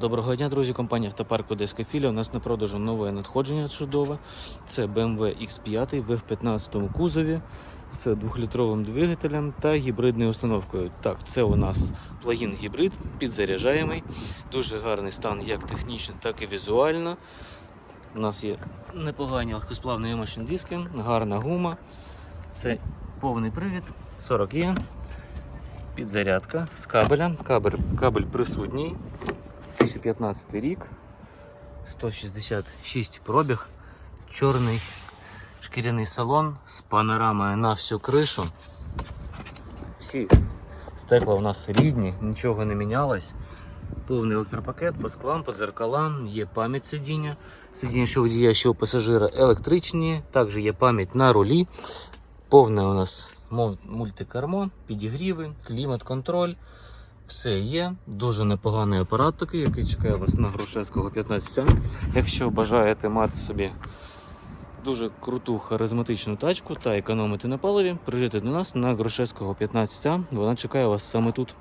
Доброго дня, друзі. Компанія Автопарк Дескафілія. У нас на продажу нове надходження чудове. Це BMW X5 в F15 кузові з 2-літровим двигателем та гібридною установкою. Так, це у нас плагін гібрид, підзаряджаємий. Дуже гарний стан як технічно, так і візуально. У нас є непогані легкосплавні машин диски, гарна гума. Це повний привід, 40 є. Підзарядка з кабеля. Кабель, кабель присутній. 2015 рік, 166 пробіг, чорний шкіряний салон з панорамою на всю кришу. Всі стекла у нас рідні, нічого не мінялось. Повний електропакет по склам, по зеркалам, є пам'ять сидіння. Сидіння що водія, що пасажира електричні, також є пам'ять на рулі. Повне у нас мультикермо, підігріви, клімат-контроль. Все є, дуже непоганий апарат такий, який чекає вас на Грушевського 15. Якщо бажаєте мати собі дуже круту харизматичну тачку та економити на паливі, приїжджайте до нас на Грушевського 15. Вона чекає вас саме тут.